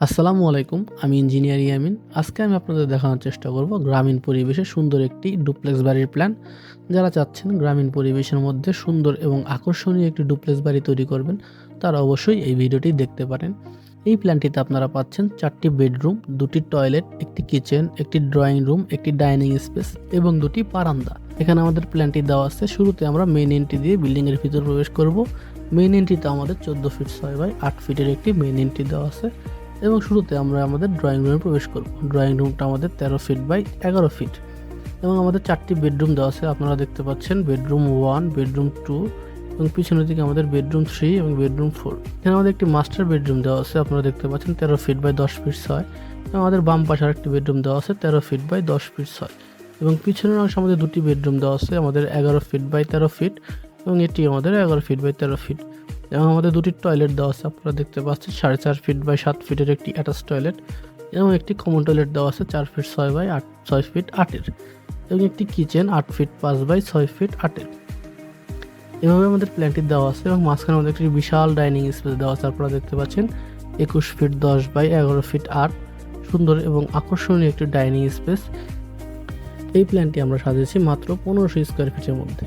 আসসালামু আলাইকুম, আমি ইঞ্জিনিয়ার ইয়ামিন। আজকে আমি আপনাদের দেখানোর চেষ্টা করব গ্রামীণ পরিবেশে সুন্দর একটি ডুপ্লেক্স বাড়ির প্ল্যান। যারা চাচ্ছেন গ্রামীণ পরিবেশের মধ্যে সুন্দর এবং আকর্ষণীয় একটি ডুপ্লেক্স বাড়ি তৈরি করবেন, তারা অবশ্যই এই ভিডিওটি দেখতে পারেন। এই প্ল্যানটিতে আপনারা পাচ্ছেন চারটি বেডরুম, দুটি টয়লেট, একটি কিচেন, একটি ড্রয়িং রুম, একটি ডাইনিং স্পেস এবং দুটি বারান্দা। এখানে আমাদের প্ল্যানটি দেওয়া আছে, শুরুতে আমরা মেইন এন্ট্রি দিয়ে বিল্ডিংয়ের ভিতর প্রবেশ করব। মেইন এন্ট্রিতে আমাদের চোদ্দ ফিট ছয় বাই আট ফিটের একটি মেইন এন্ট্রি দেওয়া আছে। এবং শুরুতে আমরা আমাদের ড্রয়িং রুমে প্রবেশ করব। ড্রয়িং রুমটা আমাদের তেরো ফিট বাই এগারো ফিট এবং আমাদের চারটি বেডরুম দেওয়া আছে। আপনারা দেখতে পাচ্ছেন বেডরুম ওয়ান বেডরুম টু এবং পিছনের দিকে আমাদের বেডরুম থ্রি এবং বেডরুম ফোর এখানে আমাদের একটি মাস্টার বেডরুম দেওয়া আছে। আপনারা দেখতে পাচ্ছেন তেরো ফিট বাই দশ ফিট ছয় এবং আমাদের বাম পাশে আরেকটি বেডরুম দেওয়া আছে তেরো ফিট বাই দশ ফিট ছয় এবং পিছনের অংশে আমাদের দুটি বেডরুম দেওয়া আছে। আমাদের এগারো ফিট বাই তেরো ফিট এবং এটি আমাদের এগারো ফিট বাই তেরো ফিট এবং আমাদের দুটি টয়লেট দেওয়া আছে, আপনারা দেখতে পাচ্ছেন, সাড়ে চার ফিট বাই সাত ফিটের একটি অ্যাটাচ টয়লেট এবং একটি কমন টয়লেট দেওয়া আছে, চার ফিট ছয় বাই আট, ছয় ফিট আটের এবং একটি কিচেন আট ফিট পাঁচ বাই ছয় ফিট আটের এভাবে আমাদের প্ল্যানটি দেওয়া আছে এবং মাঝখানে আমাদের একটি বিশাল ডাইনিং স্পেস দেওয়া আছে, আপনারা দেখতে পাচ্ছেন, একুশ ফিট দশ বাই এগারো ফিট আট, সুন্দর এবং আকর্ষণীয় একটি ডাইনিং স্পেস এই প্ল্যানটি আমরা সাজিয়েছি মাত্র পনেরোশো স্কোয়ার ফিটের মধ্যে।